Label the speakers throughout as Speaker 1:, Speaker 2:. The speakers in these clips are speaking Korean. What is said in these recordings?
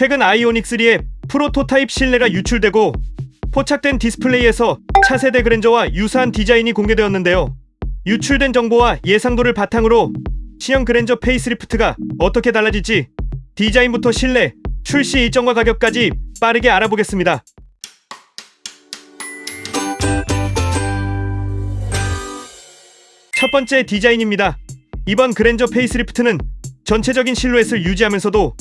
Speaker 1: 최근 아이오닉3의 프로토타입 실내가 유출되고 포착된 디스플레이에서 차세대 그랜저와 유사한 디자인이 공개되었는데요. 유출된 정보와 예상도를 바탕으로 신형 그랜저 페이스리프트가 어떻게 달라질지 디자인부터 실내, 출시 일정과 가격까지 빠르게 알아보겠습니다. 첫 번째 디자인입니다. 이번 그랜저 페이스리프트는 전체적인 실루엣을 유지하면서도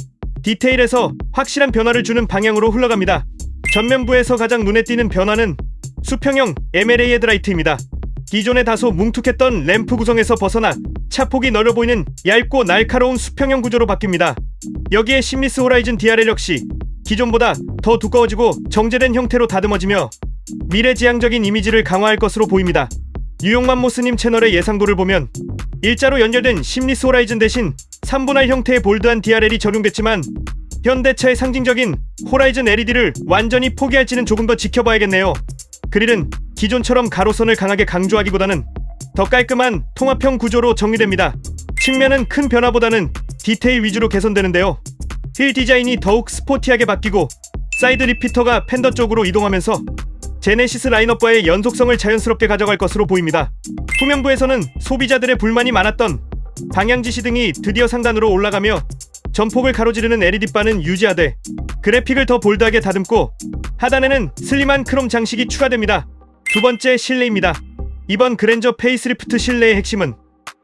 Speaker 1: 디테일에서 확실한 변화를 주는 방향으로 흘러갑니다. 전면부에서 가장 눈에 띄는 변화는 수평형 MLA 헤드라이트입니다. 기존에 다소 뭉툭했던 램프 구성에서 벗어나 차폭이 넓어 보이는 얇고 날카로운 수평형 구조로 바뀝니다. 여기에 심리스 호라이즌 DRL 역시 기존보다 더 두꺼워지고 정제된 형태로 다듬어지며 미래지향적인 이미지를 강화할 것으로 보입니다. 뉴욕맘모스님 채널의 예상도를 보면 일자로 연결된 심리스 호라이즌 대신 3분할 형태의 볼드한 DRL이 적용됐지만 현대차의 상징적인 호라이즌 LED를 완전히 포기할지는 조금 더 지켜봐야겠네요. 그릴은 기존처럼 가로선을 강하게 강조하기보다는 더 깔끔한 통합형 구조로 정리됩니다. 측면은 큰 변화보다는 디테일 위주로 개선되는데요. 휠 디자인이 더욱 스포티하게 바뀌고 사이드 리피터가 팬더 쪽으로 이동하면서 제네시스 라인업과의 연속성을 자연스럽게 가져갈 것으로 보입니다. 후면부에서는 소비자들의 불만이 많았던 방향 지시 등이 드디어 상단으로 올라가며 전폭을 가로지르는 LED바는 유지하되 그래픽을 더 볼드하게 다듬고 하단에는 슬림한 크롬 장식이 추가됩니다. 두 번째 실내입니다. 이번 그랜저 페이스리프트 실내의 핵심은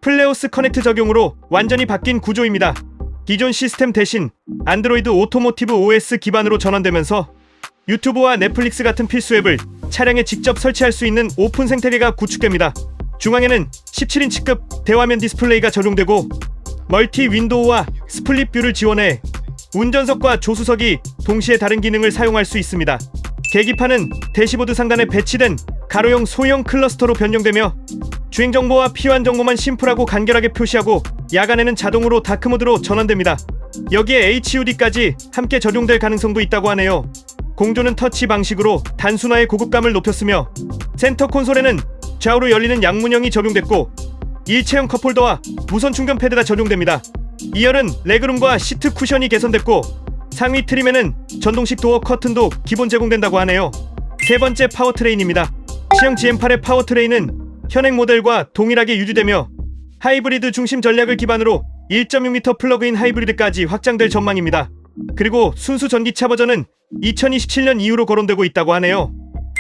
Speaker 1: 플레오스 커넥트 적용으로 완전히 바뀐 구조입니다. 기존 시스템 대신 안드로이드 오토모티브 OS 기반으로 전환되면서 유튜브와 넷플릭스 같은 필수 앱을 차량에 직접 설치할 수 있는 오픈 생태계가 구축됩니다. 중앙에는 17인치급 대화면 디스플레이가 적용되고 멀티 윈도우와 스플릿 뷰를 지원해 운전석과 조수석이 동시에 다른 기능을 사용할 수 있습니다. 계기판은 대시보드 상단에 배치된 가로형 소형 클러스터로 변경되며 주행 정보와 필요한 정보만 심플하고 간결하게 표시하고 야간에는 자동으로 다크 모드로 전환됩니다. 여기에 HUD까지 함께 적용될 가능성도 있다고 하네요. 공조는 터치 방식으로 단순화의 고급감을 높였으며 센터 콘솔에는 좌우로 열리는 양문형이 적용됐고 일체형 컵홀더와 무선 충전 패드가 적용됩니다. 2열은 레그룸과 시트 쿠션이 개선됐고 상위 트림에는 전동식 도어 커튼도 기본 제공된다고 하네요. 세 번째 파워트레인입니다. 시형 GM8의 파워트레인은 현행 모델과 동일하게 유지되며 하이브리드 중심 전략을 기반으로 1.6m 플러그인 하이브리드까지 확장될 전망입니다. 그리고 순수 전기차 버전은 2027년 이후로 거론되고 있다고 하네요.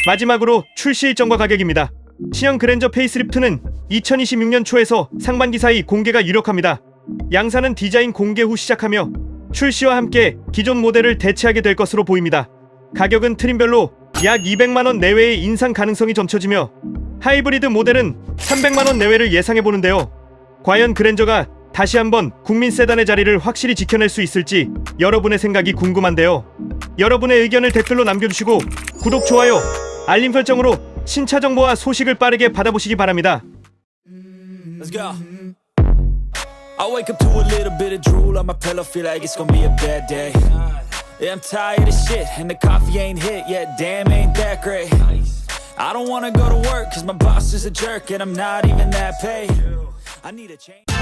Speaker 1: 마지막으로 출시 일정과 가격입니다. 신형 그랜저 페이스리프트는 2026년 초에서 상반기 사이 공개가 유력합니다. 양사는 디자인 공개 후 시작하며 출시와 함께 기존 모델을 대체하게 될 것으로 보입니다. 가격은 트림별로 약 200만원 내외의 인상 가능성이 점쳐지며 하이브리드 모델은 300만원 내외를 예상해 보는데요. 과연 그랜저가 다시 한번 국민 세단의 자리를 확실히 지켜낼 수 있을지 여러분의 생각이 궁금한데요. 여러분의 의견을 댓글로 남겨주시고 구독, 좋아요, 알림 설정으로 신차 정보와 소식을 빠르게 받아보시기 바랍니다.
Speaker 2: Let's go. I wake up to a little bit of drool on my pillow, feel like it's gonna be a bad day. Yeah, I'm tired of shit, and the coffee ain't hit yet. Damn, ain't that great. I don't wanna go to work, cause my boss is a jerk, and I'm not even that paid. I need a change.